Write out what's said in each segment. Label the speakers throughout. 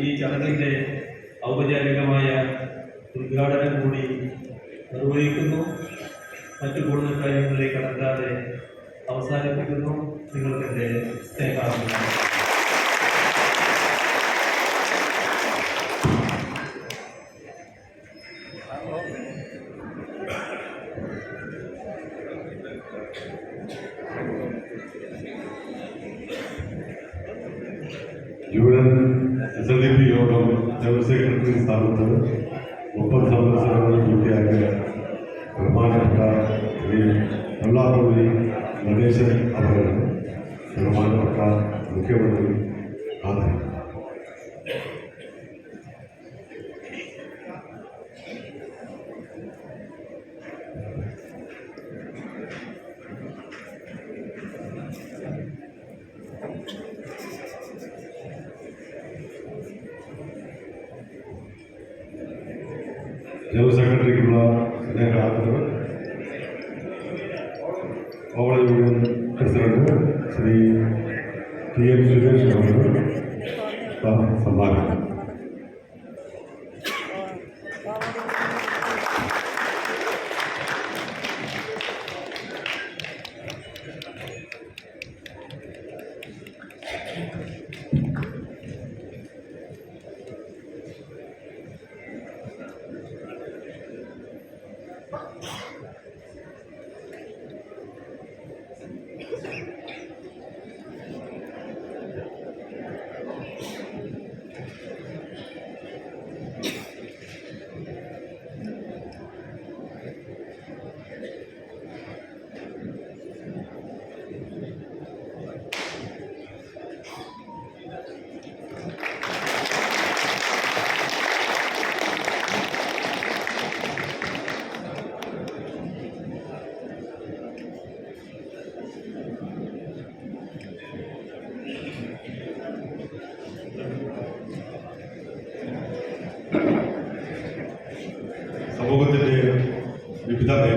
Speaker 1: ഈ ചടങ്ങിന്റെ ഔപചാരികമായ ഉദ്ഘാടനം കൂടി നിർവഹിക്കുന്നു. മറ്റു കൂടുതൽ കാര്യങ്ങളിലേക്ക് കടക്കാതെ അവസാനിപ്പിക്കുന്നു. നിങ്ങൾക്ക് Thank സ്നേഹാഭിമാനം
Speaker 2: union S L D P യോഗം ജനറൽ സെക്രട്ടറി സ്ഥാനത്ത് മുപ്പത് സംവത്സരങ്ങൾ പൂർത്തിയാക്കിയ ബഹുമാനപ്പെട്ട ശ്രീ വെള്ളാപ്പള്ളി ഗണേശൻ അവരുടെ ബഹുമാനപ്പെട്ട മുഖ്യമന്ത്രി ആദരിക്കും ಯಾವ ಸೆಕ್ರೆಟರಿ ಕೂಡ ಅನೇಕ ಆದರು ಅವಳ ಹೆಸರನ್ನು ಶ್ರೀ ಟಿ ಎನ್ ಸುರೇಶ್ ಅವರು ಸಭಾ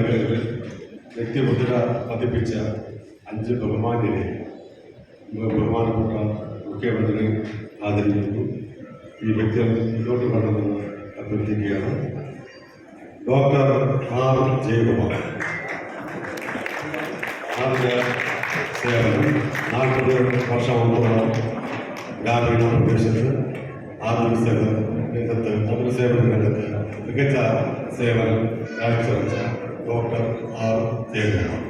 Speaker 2: മേഖലകളിൽ വ്യക്തിമുദ്ര പതിപ്പിച്ച അഞ്ച് ബഹുമാന്യരെ ബഹുമാനപ്പെട്ട മുഖ്യമന്ത്രി ആദരിക്കുന്നു. ഈ വ്യക്തി മുന്നോട്ട് വരണമെന്ന് അഭ്യർത്ഥിക്കുകയാണ്. Doctor R Jayakumar. ആദ്യ സേവനം നാൽപ്പത് വർഷമുള്ള ഗ്രാമീണ പ്രദേശത്ത് ആരോഗ്യ രംഗത്ത് പൊതു സേവന രംഗത്ത് മികച്ച സേവനം കാഴ്ചവെച്ച ഡോക്ടർ ആർ ജയകുമാർ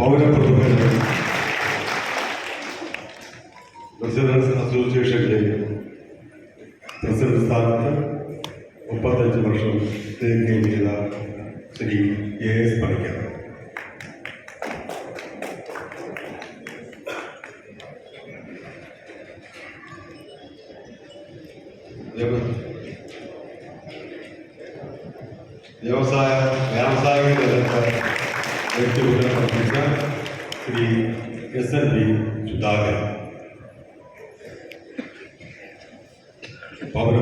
Speaker 2: പൗരപ്രമുഖരുടെ പ്രസിഡൻസ് അസോസിയേഷന്റെ പ്രസിഡന്റ് സ്ഥാനത്ത് മുപ്പത്തഞ്ച് വർഷം ശ്രീ എ എസ് പണിക്കർ വ്യവസായ വ്യാവസായിക രംഗത്ത് വ്യക്തിമുദ്ര പതിപ്പിച്ച Shri S N B Sudhakaran പൗര